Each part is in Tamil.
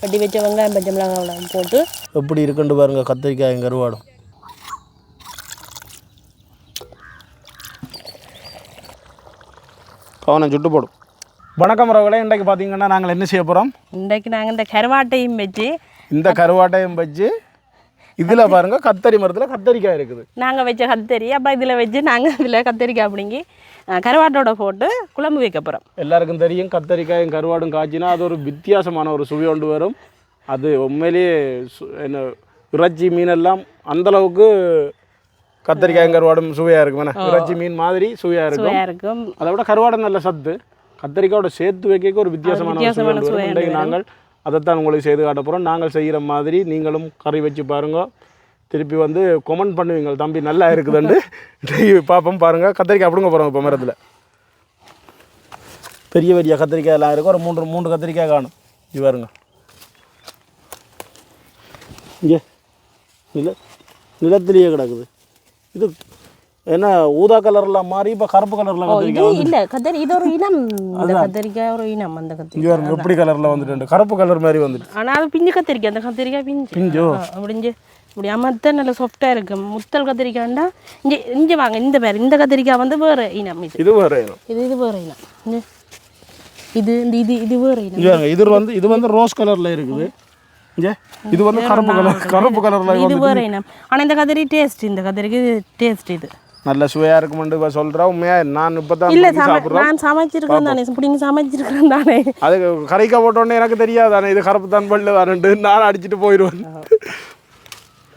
வெட்டி வச்ச வெங்காயம் பச்சை மிளகாய் போட்டு எப்படி இருக்குன்னு பாருங்க கத்திரிக்காய் கருவாடும் கவனம் சுட்டு போடும் வணக்கம் ரவகளே இன்றைக்கு பார்த்தீங்கன்னா நாங்கள் என்ன செய்ய போகிறோம் இன்றைக்கு நாங்கள் இந்த கருவாட்டையும் வச்சு இந்த கருவாட்டையும் வச்சு இதில் பாருங்க கத்தரி மரத்தில் கத்தரிக்காய் இருக்குது. நாங்கள் வச்ச கத்தரி அப்போ இதில் வச்சு நாங்கள் இதில் கத்தரிக்காய் அப்படிங்கி கருவாட்டோட போட்டு குழம்பு வைக்க போகிறோம் எல்லாருக்கும் தெரியும் கத்தரிக்காயும் கருவாடும் காய்ச்சினா அது ஒரு வித்தியாசமான ஒரு சுவை கொண்டு வரும். அது உண்மையிலேயே என்ன இறைச்சி மீனெல்லாம் அந்த அளவுக்கு கத்தரிக்காயும் கருவாடும் சுவையாக இருக்கும் இறைச்சி மீன் மாதிரி சுவையாக இருக்கும். அதை விட கருவாடு நல்ல சத்து. கத்தரிக்காயோட சேர்த்து வைக்க ஒரு வித்தியாசமான நாங்கள் அதைத்தான் உங்களுக்கு செய்து காட்ட போகிறோம் நாங்கள் செய்கிற மாதிரி நீங்களும் கறி வச்சு பாருங்க. திருப்பி வந்து கொமெண்ட் பண்ணுவீங்க தம்பி நல்லா இருக்குதுண்டு. பார்ப்போம் பாருங்கள் கத்திரிக்காய் அப்படிங்க போகிறோம் இப்போ மரத்தில். பெரிய பெரிய கத்திரிக்காய் எல்லாம் இருக்கும் ஒரு மூன்று மூன்று கத்திரிக்காய் காணும். இது பாருங்க. இங்கே. நில நிலத்திலேயே கிடக்குது. இது என்ன ஊதா கலரில் மாறி இப்போ கருப்பு கலரில் கத்திரிக்காய் இல்லை கத்தரி இது ஒரு இனம். இந்த கத்தரிக்காய் ஒரு இனம் அந்த கத்திரிக்காய். எப்படி கலரில் வந்துட்டு கருப்பு கலர் மாதிரி வந்துட்டு. ஆனால் அது பிஞ்சு கத்திரிக்காய் அந்த கத்திரிக்காய் பிஞ்சு. பிஞ்சோ? அப்படிஞ்சு இப்படி அமர்த்த நல்ல சாஃப்டாக இருக்கும் முத்தல் கத்திரிக்காய்ண்டா இங்கே இங்கே வாங்க இந்த பேர் இந்த கத்திரிக்காய் வந்து வேறு இனம் இது. இது வேறு இனம். இது இது வேறு இனம். இது இந்த இது இது வேறு இனம். இது வந்து இது வந்து ரோஸ் கலர்ல இருக்குது. இது வந்து கருப்பு கலர் கருப்பு கலர்ல இது வேறு இனம். ஆனால் இந்த கத்திரி டேஸ்ட் இந்த கத்திரிக்கு டேஸ்ட் இது. நல்ல சுவையா இருக்குமெண்டு இப்ப சொல்றா உண்மையா? நான் இப்பதான் இல்லை நான் சமைச்சிருக்கேன் தானே பிடிங்க சமைச்சிருக்கேன் தானே. அது கரைக்கா போட்டோன்னே எனக்கு தெரியாதானே இது கருப்பு தான் பல்லு தானே நான் அடிச்சிட்டு போயிடுவேன்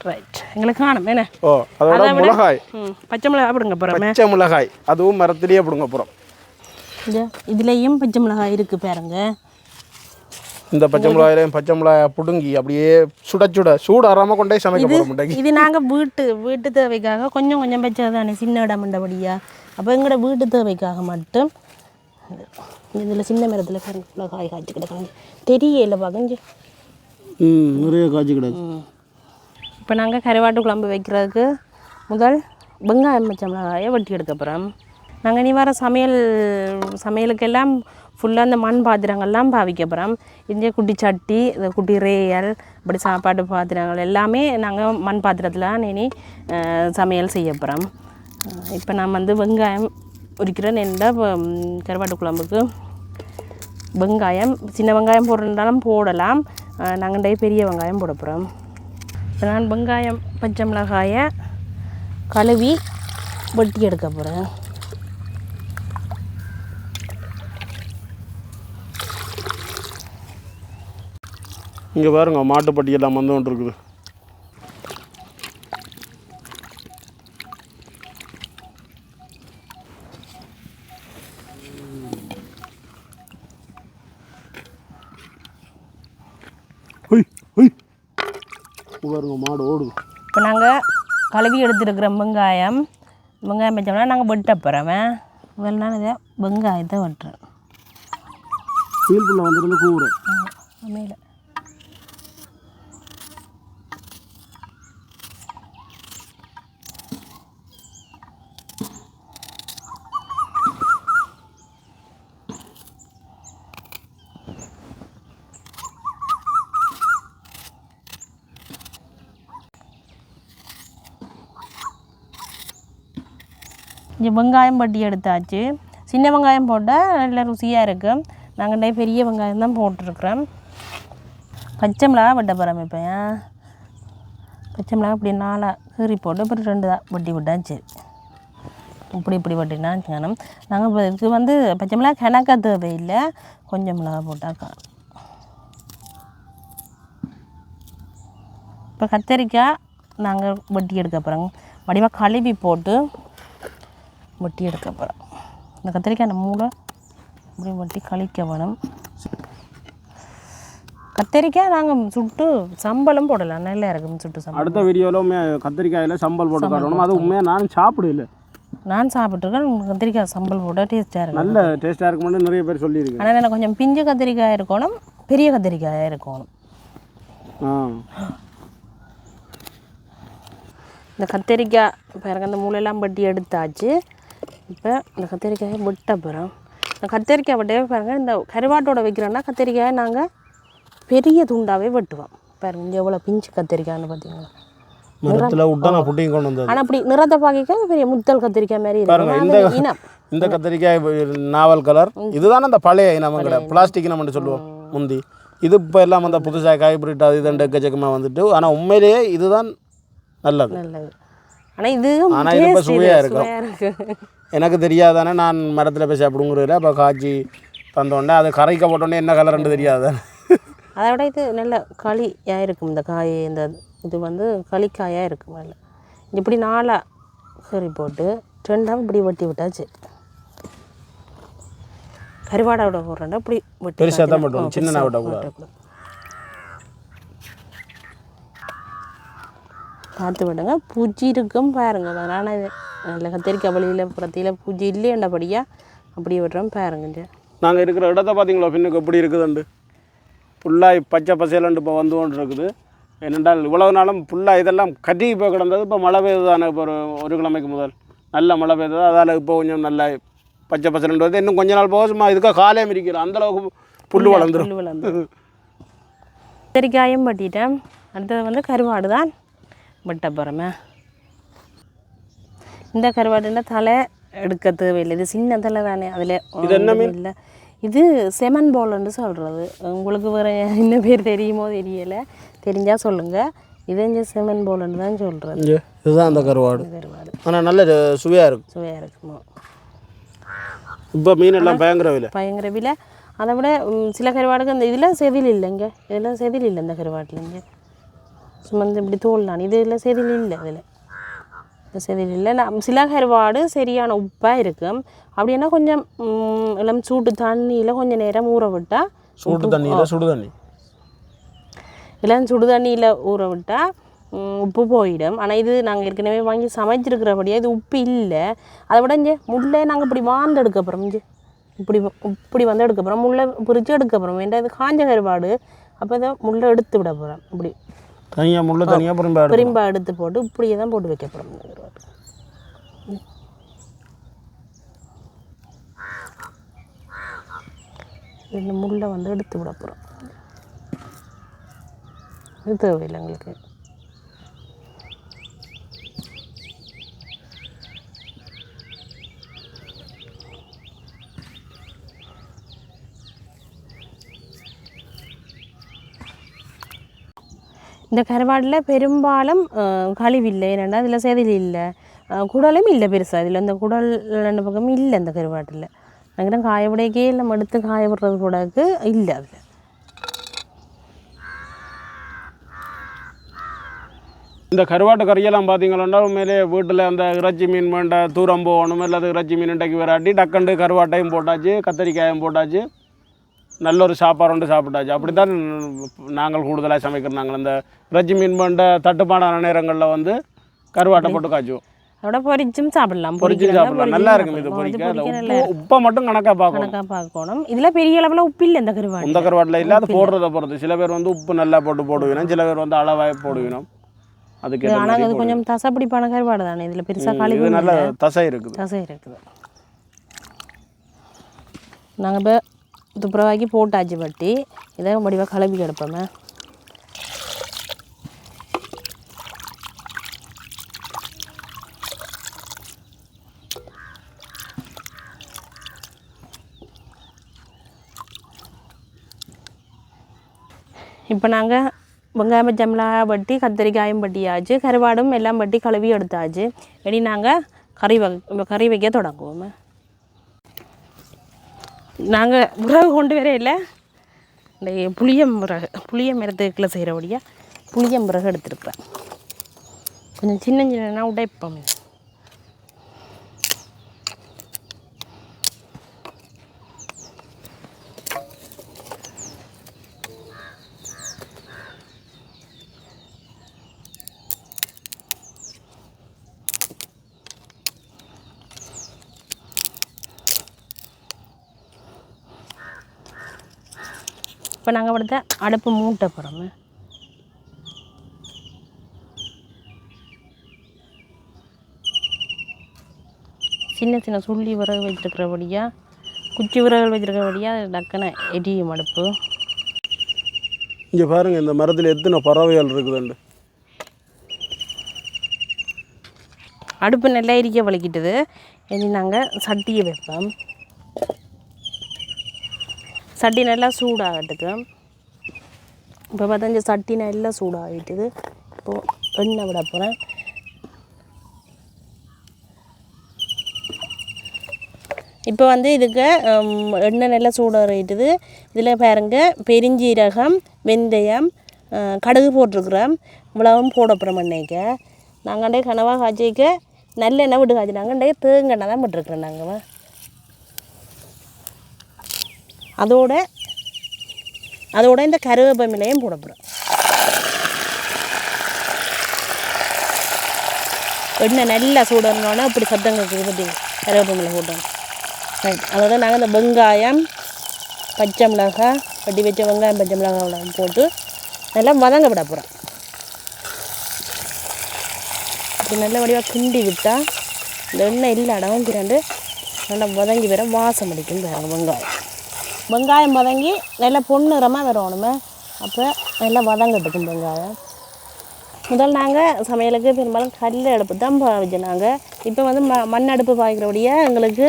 ரைட் எங்களுக்கு காணும் என்ன? ஓ அதோட மிளகாய். பச்சை மிளகாய் அப்படிங்க போகிறோமே பச்சை மிளகாய். அதுவும் மரத்திலேயே பிடுங்க போறோம். இதுலேயும் பச்சை மிளகாய் இருக்குது பாருங்க. இந்த பச்சை மிளகாயிலையும் பச்சை மிளகாய் பிடுங்கி அப்படியே சுட சுட சூடு அறாம கொண்டே சமைக்க போறோம் முட்டைக்கு. இது நாங்கள் வீட்டு வீட்டு தேவைக்காக கொஞ்சம் கொஞ்சம் வச்சது தானே சின்ன இடம் மண்டபடியா அப்போ எங்களோட வீட்டு தேவைக்காக மட்டும் இதில் சின்ன மரத்தில் பாருங்க இவ்வளோ காய் காய்ச்சி கிடக்குங்க தெரியல பகஞ்சு ம் நிறைய காய்ச்சி கிடக்கு. இப்போ நாங்கள் கருவாட்டு குழம்பு வைக்கிறதுக்கு முதல் வெங்காயம் பச்சை மிளகாயை வெட்டி எடுக்க போகிறோம் நாங்கள் இனி வர சமையல் சமையலுக்கெல்லாம் ஃபுல்லாக அந்த மண் பாத்திரங்கள்லாம் பாவிக்க போகிறோம் இந்த குட்டி சட்டி இந்த குட்டி ரேயல் இப்படி சாப்பாடு பாத்திரங்கள் எல்லாமே நாங்கள் மண் பாத்திரத்தில் தான் இனி சமையல் செய்ய போகிறோம் இப்போ நான் வந்து வெங்காயம் உரிக்கிற என்ன கருவாட்டு குழம்புக்கு வெங்காயம் சின்ன வெங்காயம் போடுறதாலும் போடலாம். நாங்கள் பெரிய வெங்காயம் போட போகிறோம் இப்போ நான் வெங்காயம் பச்சை மிளகாயை கழுவி வெட்டி எடுக்க போகிறேன் இங்க பாருங்க மாட்டுப்பட்டி எல்லாம் வந்து கொண்டு இருக்குது பாருங்க மாடு ஓடுது. இப்போ நாங்கள் கழுவி எடுத்துருக்கிற வெங்காயம் வெங்காயம் பச்சைமிளகா நாங்கள் வெட்ட முதல்ல நான் இதை வெங்காயத்தை வெட்டுறேன் ஃபீல் புள்ள வந்துருந்து கூறு மேலே இங்கே வெங்காயம் பட்டி எடுத்தாச்சு. சின்ன வெங்காயம் போட்டால் நல்ல ருசியாக இருக்கும் நாங்கள் பெரிய வெங்காயம் தான் போட்டிருக்குறோம். பச்சை மிளகா வெட்ட போகிறோம் இப்போ. பச்சை மிளகா இப்படி நாலாக கீறி போட்டு அப்புறம் ரெண்டு தான் வட்டி விட்டா சரி இப்படி இப்படி வெட்டினா காணும். நாங்கள் இப்போ இதுக்கு வந்து பச்சை மிளகா கணக்காக தேவையில்லை. கொஞ்சம் மிளகா போட்டால் காணும். இப்போ கத்தரிக்காய் நாங்கள் வட்டி எடுக்க போகிறோங்க வடிவாக கழுவி போட்டு வெட்டி எடுக்க போகிறோம் இந்த கத்திரிக்காய் நம்ம மூளை இப்படி வெட்டி கழிக்க வேணும். கத்திரிக்காய் நாங்கள் சுட்டு சம்பளம் போடலாம் நல்லா இருக்கும் சுட்டு சம்பளம். அடுத்த வீடியோவில் கத்திரிக்காயில் சம்பல் போட்டு காட்டணும். அது உண்மையாக நானும் சாப்பிடல. நான் சாப்பிட்ருக்கேன் கத்திரிக்காய் சம்பல் போட்டால் டேஸ்ட்டாக இருக்கும். நல்ல டேஸ்ட்டாக இருக்குமென்னு நிறைய பேர் சொல்லியிருக்கு ஆனால் எனக்கு கொஞ்சம் பிஞ்சு கத்திரிக்காய் இருக்கணும். பெரிய கத்திரிக்காயாக இருக்கணும். இந்த கத்திரிக்காய் பாருங்க அந்த மூளையெல்லாம் பட்டி எடுத்தாச்சு. இப்போ இந்த கத்திரிக்காயை வெட்ட போகிறோம். இந்த கத்திரிக்காய் வெட்டவே பாருங்கள் இந்த கருவாட்டோட வைக்கிறோன்னா கத்திரிக்காயை நாங்கள் பெரிய துண்டாவே வெட்டுவோம். பாருங்க இங்கே எவ்வளோ பிஞ்சு கத்திரிக்காய்னு பார்த்தீங்களா? மரத்தில் விட்டா புட்டிங் கொண்டு வந்தது. ஆனால் அப்படி நிறத்தை பார்க்க பெரிய முத்தல் கத்திரிக்காய் மாதிரி பாருங்க இருக்கும் இந்த இனம். கத்திரிக்காய் நாவல் கலர். இதுதானே அந்த பழைய இனமங்கட பிளாஸ்டிக் இனம்னு சொல்லுவோம் முந்தி. இது இப்போ எல்லாம் அந்த புதுசாக ஹைப்ரிட் அது இதுண்டு எக்கச்சக்கமாக வந்துட்டு ஆனால் உண்மையிலேயே இதுதான் நல்லது. நல்லது. ஆனால் இது ஆனா இது இப்ப taste சுவையா இது, இருக்கும். எனக்கு தெரியாதானே நான் மரத்தில் போய் சாப்பிடுங்கிறதுல அப்போ காய்ச்சி தந்தோடனே அது கரைக்க போட்டோன்னே என்ன கலர்ன்ட்டு தெரியாது? அதை விட இது நல்ல களியாக இருக்கும் இந்த காய் இந்த இது வந்து களிக்காயாக இருக்கும் நல்ல. இப்படி நாலாக கறி போட்டு ரெண்டாக இப்படி வெட்டி விட்டாச்சு. கருவாடை விட போடுறேன்டா இப்படி வெட்டி பெருசாக தான். போட்டோம் சின்ன பெருசா விடக்கூடாது பார்த்து விடுங்க. பூச்சி இருக்கும் பாருங்க. அதனால் இது நல்ல கத்திரிக்காய் வழியில் புறத்தியில் பூச்சி இல்லையண்டபடியாக அப்படியே விடுறோம் பாருங்க. நாங்கள் இருக்கிற இடத்த பார்த்தீங்களா பின்னுக்கு எப்படி இருக்குதுண்டு? ஃபுல்லாக பச்சை பசேலண்டு இப்போ வந்து கொண்டு இருக்குது ஏனென்றால் இவ்வளவு நாளும் ஃபுல்லாக இதெல்லாம் கட்டி இப்போ கிடந்தது. இப்போ மழை பெய்யுது தானே இப்போ ஒரு ஒரு கிழமைக்கு முதல். நல்ல மழை பெய்தது. அதால் இப்போ கொஞ்சம் நல்லா பச்சை பசேலண்டு வந்து இன்னும் கொஞ்ச நாள் போக சும்மா இதுக்காக காலையும் இருக்கிறோம் அந்தளவுக்கு புல் வளர்ந்துரும். புல்லு வளர்ந்து கத்திரிக்காயும் வெட்டிட்டேன். அடுத்தது வந்து கருவாடு தான். வெட்ட போகிறோமே இந்த கருவாடுன்னா தலை எடுக்க தேவையில்லை இது சின்ன தலை தானே. அதில்? இல்லை. இது செமன் போலன்னு சொல்கிறது உங்களுக்கு வேறு என்ன பேர் தெரியுமோ தெரியலை. தெரிஞ்சால் சொல்லுங்கள் இது இங்கே செமன் போலன்னு தான் சொல்கிறது இங்கே இதுதான் அந்த கருவாடு. கருவாடு. ஆனால் நல்ல சுவையாக இருக்கும். சுவையாக இருக்குமோ? இப்போ மீன் எல்லாம் பயங்கர விலை. பயங்கர விலை. அதை விட சில கருவாடுக்கு அந்த இதில் செதில் இல்லைங்க. இதெல்லாம் செதில் இல்லை இந்த கருவாட்டிலங்க சும்மா இந்த இப்படி தோல் தான். இதில் செதில் இல்லை இதில். இந்த செதில் இல்லை. நான் சில கருவாடு சரியான உப்பாக இருக்கும் அப்படின்னா கொஞ்சம் இளம் சூட்டு தண்ணியில் கொஞ்சம் நேரம் ஊற விட்டால் சூடு தண்ணியில் சுடு தண்ணி. இளம் சுடு தண்ணியில் ஊற விட்டால் உப்பு போயிடும். ஆனால் இது நாங்கள் ஏற்கனவே வாங்கி சமைச்சிருக்கிறபடியே இது உப்பு இல்லை. அதை விட இங்கே முள்ளே நாங்கள் இப்படி வாந்து எடுக்க போகிறோம் இங்கே. இப்படி இப்படி வந்து எடுக்க போகிறோம் முள்ளை பிரித்து எடுக்க போகிறோம் ஏன்டா இது காஞ்ச கருவாடு? அப்போ இதை முள்ளை எடுத்து விட போகிறோம் இப்படி. தனியாக முள்ளு தனியாக புரிம்பா பெரும்பா எடுத்து போட்டு இப்படியே தான் போட்டு வைக்க போகிறோம் இந்த கருவாடு இந்த முள்ளை வந்து எடுத்து விட போகிறோம் இது தேவையில்லை எங்களுக்கு. இந்த கருவாடில் பெரும்பாலும் கழிவில்லை. ஏன்னா அதில் செதில் இல்லை. குடலும் இல்லை பெருசாக இதில் இந்த குடல் ரெண்டு பக்கமும் இல்லை இந்த கருவாட்டில். நாங்கள் காய விடைக்கே நம்ம எடுத்து காய விடுறது கூடக்கு இல்லை அதில். இந்த கருவாட்டு கறியெல்லாம் பார்த்தீங்கன்னா உண்மையிலே வீட்டில் அந்த இறைச்சி மீன் வேண்ட தூரம் போகணும். இல்லாத இறைச்சி மீன் இன்றைக்கு விராட்டி டக்கண்டு கருவாட்டையும் போட்டாச்சு கத்திரிக்காயும் போட்டாச்சு. நல்ல ஒரு சாப்பாடு சாப்பிட்டாச்சு. அப்படி தான் நாங்கள் கூடுதலாக சமைக்கிறோம். நாங்கள் இந்த இறைச்சி மீன் வேண்ட தட்டுப்பாடான நேரங்களில் வந்து கருவாட்டை போட்டு காய்ச்சுவோம். அதோட பொரிச்சும் சாப்பிடலாம். பொரிச்சு பொரிக்கிறதா சாப்பிடலாம். பொரிச்சும் நல்லா இருக்கும் இது பொரிக்க அந்த உப்பு உப்பை மட்டும் கணக்காக பார்க்கணும். கணக்காக பார்க்கணும். இதில் பெரிய அளவில் உப்பு இல்லை இந்த கருவாடு இந்த கருவாட்டில் இல்லாத போடுறத பொறுத்து. சில பேர் வந்து உப்பு நல்லா போட்டு போடுவினோம். சில பேர் வந்து அளவாக போடுவினோம். அதுக்கு ஆனால் அது கொஞ்சம் தசைப்பிடிப்பான கருவாடு தானே. இதில் பெருசாக கழிவு இது நல்ல தசை இருக்குது. தசை இருக்குது. நாங்கள் இப்போ துப்புரவாக்கி போட்டாச்சு பட்டி. இதை முடிவாக கலப்பி கிடப்போமே. இப்போ நாங்கள் வெங்காயம் பச்சை வட்டி கத்திரிக்காயும் பட்டியாச்சு கருவாடும் எல்லாம் வட்டி கழுவி எடுத்தாச்சு. இனி நாங்கள் கறி வ கறி வைக்க தொடங்குவோம். நாங்கள் விறகு கொண்டு வர இல்லை. இந்த புளியம் விறகு புளிய மரத்துக்குள்ள செய்கிறபடியாக புளியம் விறகு எடுத்துருப்பேன். கொஞ்சம் சின்ன சின்னனா உடைப்போம். இப்போ நாங்கள் படுத்த அடுப்பு மூட்டை போகிறோம் சின்ன சின்ன சுள்ளி விறகு வச்சிருக்கிறபடியாக குச்சி விறகு வச்சிருக்கிறபடியாக டக்குன்னு எரியும் அடுப்பு. இங்கே பாருங்க இந்த மரத்தில் எத்தனை பறவைகள் இருக்குதுண்டு. அடுப்பு நல்லா எரிக்க வலிக்கிட்டது. இனி நாங்கள் சட்டியை வைப்போம். சட்டி நல்லா சூடாகட்டுக்கு இப்போ பார்த்தா இந்த சட்டி நல்லா சூடாகிட்டுது இப்போது எண்ணெய் விட போகிறேன் இப்போ வந்து இதுக்கு எண்ணெய் நல்லா சூடாகிட்டுது இதில் பாருங்க பெருஞ்சீரகம் வெந்தயம் கடுகு போட்டிருக்குறோம். இவ்வளவும் போட போகிறோம் நாங்கள் நாங்கண்டே கனவாக காய்ச்சிக்க நல்ல எண்ணெய் விட்டு காய்ச்சி நாங்கள் தேங்கெண்ணெய் தான் போட்டிருக்குறோம் நாங்கள் அதோட அதோட இந்த கருவேப்பமிலையும் போடப்படும் எண்ணெய் நல்லா சூடணுன்னா இப்படி சத்தம் கேட்குது பார்த்தீங்க கருவேப்பமிலை போட்டோம். ரைட் அதோட நாங்கள் இந்த வெங்காயம் பச்சை மிளகாய் வட்டி வச்ச வெங்காயம் பச்சை மிளகாய் போட்டு நல்லா வதங்க விட போகிறோம் இப்படி நல்ல வடிவாக கிண்டி விட்டால் இந்த எண்ணெய் இல்லை இடமும் பிறண்டு நல்லா வதங்கி வர வாசம் அடிக்கும் பாருங்கள் வெங்காயம். வெங்காயம் வதங்கி நல்லா பொன்னிறமாக வரணுமே. அப்போ நல்லா வதங்கட்டுக்கும் வெங்காயம். முதல் நாங்கள் சமையலுக்கு பெரும்பாலும் கல் அடுப்பு தான் பாவிச்சோம் நாங்கள் இப்போ வந்து ம மண் அடுப்பு பாய்க்கிறபடியே எங்களுக்கு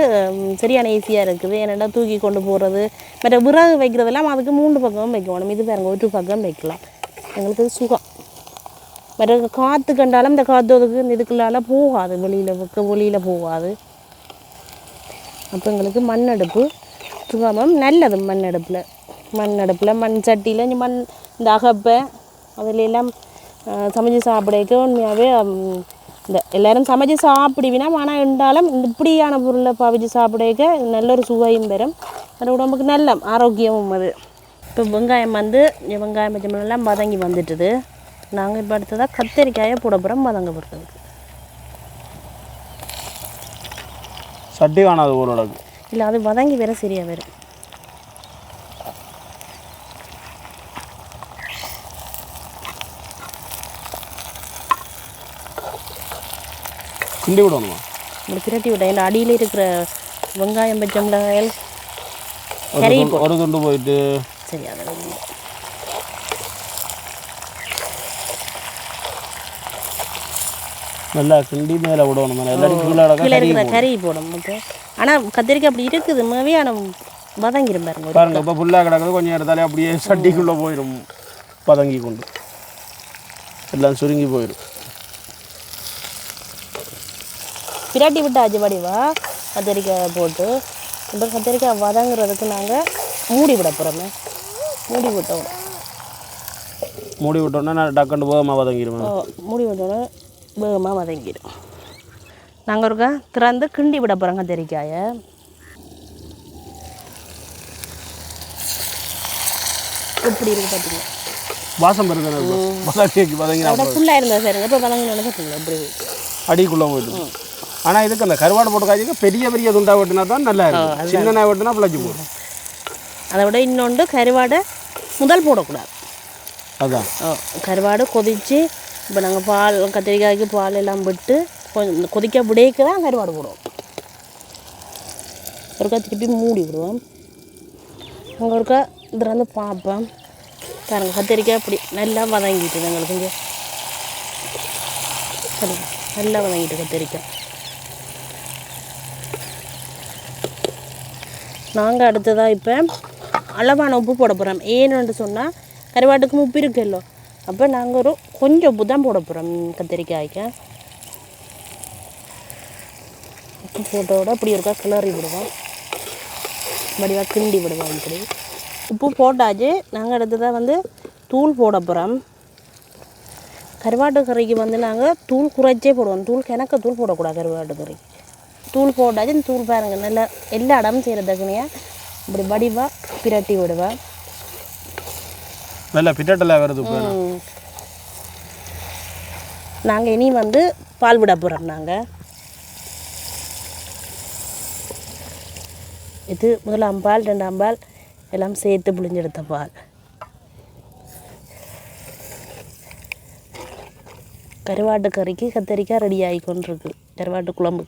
சரியான ஈஸியாக இருக்குது. ஏன்னா தூக்கி கொண்டு போகிறது மற்ற விறகு வைக்கிறதெல்லாம் அதுக்கு மூன்று பக்கமும் வைக்கணும். இது பாருங்க ஒரு பக்கம் வைக்கலாம். எங்களுக்கு சுகம். மற்ற காற்று கண்டாலும் இந்த காற்று ஒதுக்கு இதுக்குள்ளால போகாது. வெளியில் வைக்க வெளியில் போகாது. அப்போ எங்களுக்கு மண் அடுப்பு சுகமம் நல்லது மண் அடுப்பில். மண் அடுப்பில் மண் சட்டியில் இந்த மண் இந்த அகப்பை அதிலெல்லாம் சமைச்சு சாப்பிடக்க உண்மையாகவே இந்த எல்லாரும் சமைச்சு சாப்பிடுவினா ஆனால் இருந்தாலும் இந்த இப்படியான பொருளை பவிச்சு சாப்பிடக்க நல்ல ஒரு சுவையும் பெறும் அது உடம்புக்கு நல்ல ஆரோக்கியமும் அது. இப்போ வெங்காயம் வந்து வெங்காயம் பச்சை மிளகாலாம் வதங்கி வந்துட்டுது. நாங்கள் இப்போ அடுத்ததாக கத்தரிக்காயை போட போகிறோம் வதங்க போடுறதுக்கு சட்டி காணாது ஓரளவுக்கு. இல்லை அது வதங்கி வேற சரியாக வரும் கிண்டி விடணுமா? இப்படி பிரட்டி விட்டேன் இந்த அடியில் இருக்கிற வெங்காயம் பச்சை மிளகாய் ஒரு துண்டு- போயிட்டு சரி அதை வைங்க. நல்லா கிண்டி மேலே விடணும்? மேலே எல்லாரும் கீழே இருக்கிற கறி போடும் முட்டை ஆனால் கத்திரிக்காய் அப்படி இருக்குது. மேவே ஆனால் வதங்கிடும் பாருங்க பாருங்க இப்போ ஃபுல்லாக கிடக்குது. கொஞ்சம் எடுத்தாலே அப்படியே சட்டிக்குள்ளே போயிடும் பதங்கி கொண்டு. எல்லாம் சுருங்கி போயிடும் பிரட்டி விட்டாச்சு வடிவா கத்திரிக்காய் போட்டு. இப்போ கத்திரிக்காய் வதங்குறதுக்கு நாங்கள் மூடி விட போகிறோமே மூடி விட்டோம். மூடி விட்டோன்னா நான் டக்குன்னு போகாமல் வதங்கிடுவேன் மூடி விட்டோன்னே வேகமாக வதங்கிடும் நாங்கள் ஒருக்கா திறந்து கிண்டி விட போகிறோம் கத்திரிக்காயை எப்படி இருக்கு பார்த்தீங்க வாசம் வதங்கி வதங்கி ஃபுல்லாக இருந்தா சரிங்க. இப்போ வதங்கினோன்னு பார்த்தீங்களா எப்படி அடிக்குள்ளே போயிடும் ஆனால் இதுக்கு அந்த கருவாடு போட்டு காய்ச்சிக்க பெரிய பெரிய துண்டா வெட்டினா தான் நல்லா இருக்கும். சின்ன வெட்டினா பிழைச்சி போடும் அதை விட இன்னொன்று கருவாடை முதல் போடக்கூடாது. அதான். கருவாடு கொதித்து இப்போ நாங்கள் பால் கத்திரிக்காய்க்கு பால் எல்லாம் விட்டு கொஞ்சம் கொதிக்க விடைக்கு தான் கருவாடு போடுவோம். ஒருக்கா திருப்பி மூடி விடுவோம். அங்கே ஒருக்கா இதில் வந்து பார்ப்போம் பாருங்க கத்திரிக்காய் அப்படி நல்லா வதங்கிட்டு எங்களுக்கு இங்கே நல்லா வதங்கிட்டு கத்திரிக்காய். நாங்கள் அடுத்ததாக இப்போ அளவான உப்பு போட போகிறோம் ஏன்னு சொன்னால் கருவாட்டுக்கும் உப்பு இருக்குல்லோ. அப்போ நாங்கள் ஒரு கொஞ்சம் உப்பு தான் போட போகிறோம் கத்திரிக்காய்க்கு. உப்பு போட்டோட அப்படி ஒருக்கா கிளறி விடுவோம். வடிவாக கிண்டி விடுவோம் இப்படி. உப்பு போட்டாச்சு. நாங்கள் அடுத்ததாக வந்து தூள் போட போகிறோம் கருவாட்டு கறிக்கு வந்து நாங்கள் தூள் குறைச்சே போடுவோம். தூள் கிணக்க தூள் போடக்கூடாது கருவாட்டு கறிக்கு தூள் போட்டாச்சு. இந்த தூள் பாருங்கள் நல்லா எல்லா இடமும் செய்கிறதுக்குனையா இப்படி வடிவாக பிரட்டி விடுவேன் நல்ல பிட்டட்டில் வருது நாங்கள் இனி வந்து பால் விட போகிறோம் நாங்கள் இது முதலாம் பால் ரெண்டாம் பால் எல்லாம் சேர்த்து புளிஞ்செடுத்த பால். கருவாட்டு கறிக்கு கத்தரிக்காய் ரெடி ஆகி கொண்டிருக்கு. கருவாட்டு குழம்பு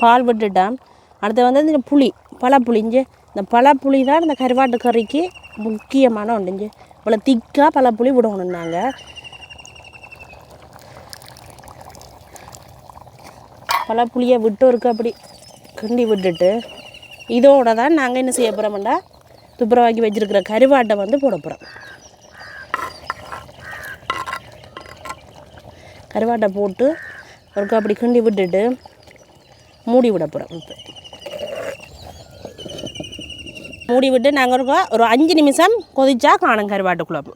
பால் விட்டுட்டான். அடுத்து வந்து இந்த புளி பழ புளிஞ்சு இந்த பழப்புளி தான் இந்த கருவாட்டு கறிக்கு முக்கியமான ஒன்றுஞ்சு. இவ்வளோ திக்காக பழப்புளி விடணும் நாங்கள் பழப்புளியை விட்டு இருக்கு அப்படி. கிண்டி விட்டுட்டு இதோட தான் நாங்கள் என்ன செய்ய போகிறோம்டா துப்புரவாக்கி வச்சுருக்கிற கருவாட்டை வந்து போட போகிறோம் கருவாட்டை போட்டு ஒருக்கா அப்படி கிண்டி விட்டுட்டு மூடி விட போகிறோம் இப்போ. மூடி விட்டு நாங்கள் இருக்கோம் ஒரு அஞ்சு நிமிஷம் கொதிச்சா காணும் கருவாட்டு குழம்பு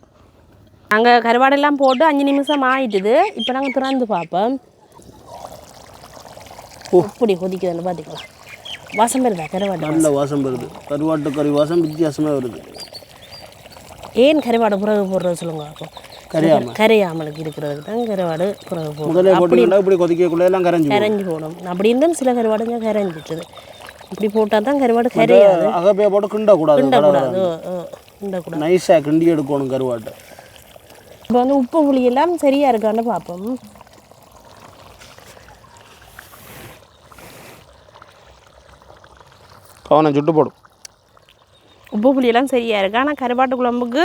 நாங்கள் கருவாடெல்லாம் போட்டு அஞ்சு நிமிஷம் ஆயிட்டுது. இப்போ நாங்கள் திறந்து பார்ப்போம் இப்படி கொதிக்குதுன்னு பார்த்துக்கலாம் வாசம் வருதா கருவாடு நல்ல வாசம் வருது கருவாட்டு கறி வாசம் வித்தியாசமாக வருது ஏன் கருவாடு புறகு போடுறது சொல்லுங்க அப்போ கரையாம கரையாமலுக்கு இருக்கிறதுக்கு தான் கருவாடு புறகு போடும் முதல்ல போட்டுக்கிட்டா இப்படி கொதிக்கக்குள்ள எல்லாம் கரைஞ்சி கரைஞ்சி போடும் அப்படி இருந்தும் சில கருவாடுங்க கரைஞ்சிட்டுது இப்படி போட்டால் தான் கருவாடு கரையாது அகப்பையை போட்டு கிண்டக்கூடாது கிண்டக்கூடாது கிண்டக்கூடாது நைஸாக கிண்டி எடுக்கணும் கருவாட்டை இப்போ வந்து உப்பு புளி எல்லாம் சரியாக இருக்கான்னு பார்ப்போம் கவனம் சுட்டு போடும். உப்பு புளியெல்லாம் சரியாக இருக்கு. ஆனால் கருவாட்டு குழம்புக்கு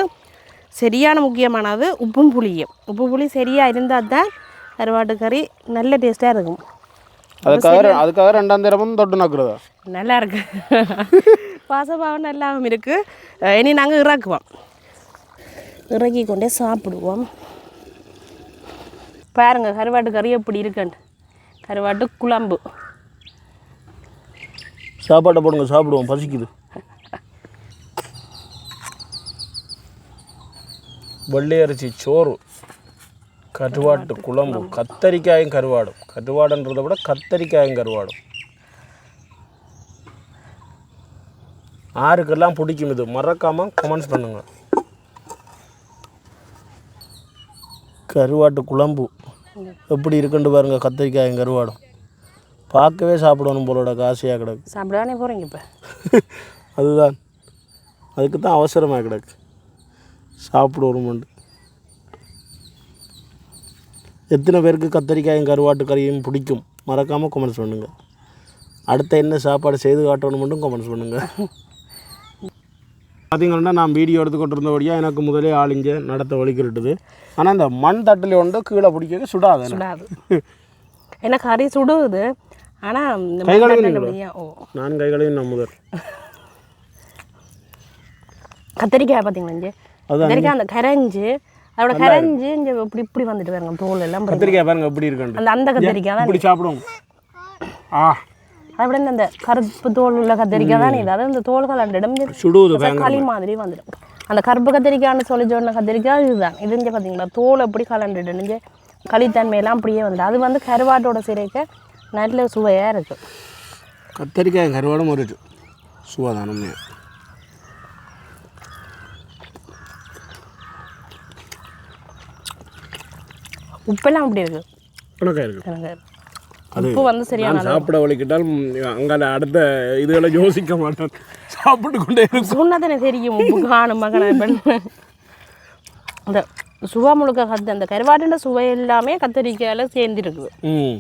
சரியான முக்கியமானது உப்பும் புளியும். உப்பு புளி சரியாக இருந்தால் தான் கருவாட்டு கறி நல்ல டேஸ்ட்டாக இருக்கும். அதுக்காக அதுக்காக ரெண்டாம் தினமும் தொட்டு நக்குறதா? நல்லா இருக்கு. பாசபாவம் நல்லாவும் இருக்குது இனி நாங்கள் இறக்குவோம். இறக்கி கொண்டே சாப்பிடுவோம். பாருங்க கருவாட்டு கறி எப்படி இருக்குன்னு கருவாட்டு குழம்பு. சாப்பாட்டை போடுங்க சாப்பிடுவோம் பசிக்குது. வெள்ளை அரிசி சோறு கருவாட்டு குழம்பு கத்தரிக்காயும் கருவாடும். கருவாடுன்றதை விட கத்தரிக்காயும் கருவாடும். யாருக்கெல்லாம் பிடிக்கும் இது. மறக்காமல் கமெண்ட்ஸ் பண்ணுங்க. கருவாட்டு குழம்பு எப்படி இருக்குன்னு பாருங்க கத்தரிக்காயும் கருவாடும். பார்க்கவே சாப்பிடணும் போலோட காசியாக கிடக்கு. சாப்பிடவானே போகிறீங்க இப்போ. அதுதான். அதுக்கு தான் அவசரமாக கிடக்கு. சாப்பிடுவோம்ண்டு எத்தனை பேருக்கு கத்தரிக்காயும் கருவாட்டு கறியும் பிடிக்கும்? மறக்காமல் கமெண்ட்ஸ் பண்ணுங்கள் அடுத்த என்ன சாப்பாடு செய்து காட்டணும் மட்டும் கமெண்ட்ஸ் பண்ணுங்கள் பார்த்தீங்கன்னா நான் வீடியோ எடுத்துக்கிட்டு இருந்தபடியாக எனக்கு முதலே ஆளிஞ்ச நடத்த வலிக்கிட்டுது ஆனால் இந்த மண் தட்டில் ஒன்று கீழே பிடிக்க சுடாது எனக்கு. சுடாது. ஏன்னா கறி சுடுது? ஆனால் ஓ. நான் கைகளையும் நான் முதல் கத்திரிக்காய் பார்த்தீங்களா இங்கே கத்திரிக்காய் அந்த கரைஞ்சு அதோட கரைஞ்சு இங்கே இப்படி இப்படி வந்துட்டு பாருங்க தோல் எல்லாம். கத்திரிக்காய் பாருங்க எப்படி இருக்குன்ட்டு. அந்த அந்த கத்திரிக்காய் தான் இப்படி சாப்பிடுவோம் ஆ. அதை விட இந்த கருப்பு தோல் உள்ள கத்திரிக்காய் தான் இது. அதாவது இந்த தோல்கள் அந்த இடம் களி மாதிரி வந்துடும். அந்த கருப்பு கத்திரிக்காய்னு சொல்லி சொன்ன கத்திரிக்காய் இதுதான். இது இங்கே பார்த்தீங்களா தோல் எப்படி கலண்டுட்டு இங்கே களித்தன்மையெல்லாம் அப்படியே வந்துடும் அது வந்து கருவாட்டோட சிறைக்க நல்ல சுவையாக இருக்குது கத்தரிக்காய் கருவாடும் ஒரு சுவாதானமே உப்பெல்லாம் அப்படி இருக்குது உனக்காக இருக்கு. உப்பு வந்து சரியான நான் சாப்பிட வலிக்கிட்டால் அங்கே அடுத்த இதுகளை யோசிக்க மாட்டேன். சாப்பிட்டு கொண்டே இருக்கும். எனக்கு தெரியும் உப்பு காணும் மகன அந்த சுவா முழுக்க கத்து அந்த கருவாட்டுன்ற சுவை எல்லாமே கத்திரிக்காயில் சேர்ந்துருக்குது. ம்.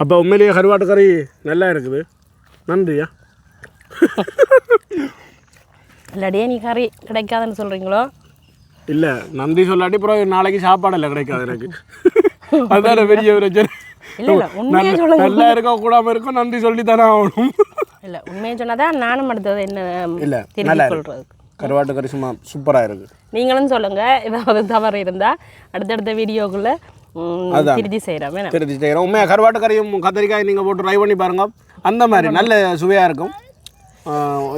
அப்போ உண்மையிலேயே கருவாட்டு கறி நல்லா இருக்குது. நன்றியா? இல்லாடியே நீ கறி கிடைக்காதுன்னு சொல்கிறீங்களோ இல்லை நன்றி சொல்லாட்டி அப்புறம் நாளைக்கு சாப்பாடு இல்லை கிடைக்காது எனக்கு. அதுதான பெரிய பிரச்சனை. இல்லை இல்லை உண்மையாக நல்ல- இருக்க கூடாம இருக்கும் நன்றி சொல்லி தானே ஆகணும். இல்லை உண்மையை சொன்னால் தான் நானும் அடுத்தது என்ன இல்லை நல்லா சொல்கிறது கருவாட்டு கறி சும்மா சூப்பராக இருக்குது நீங்களும் சொல்லுங்கள் ஏதாவது தவறு இருந்தால் அடுத்தடுத்த வீடியோக்குள்ளே திருத்தி செய்கிறோம் தெரிஞ்சு செய்கிறோம் உண்மையாக கருவாட்டு கத்திரிக்காய் நீங்கள் போட்டு ட்ரை பண்ணி பாருங்க. அந்த மாதிரி நல்ல சுவையாக இருக்கும்.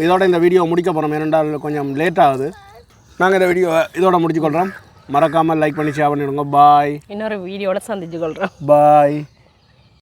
இதோட இந்த வீடியோ முடிக்க போகிறோம் ஏனென்றால் கொஞ்சம் லேட் ஆகுது. நாங்கள் இந்த வீடியோ இதோட முடிச்சுக்கொள்கிறோம் மறக்காமல் லைக் பண்ணி ஷேர் பண்ணிவிடுங்க பாய் இன்னொரு வீடியோட சந்திச்சு கொள்கிறோம் பாய்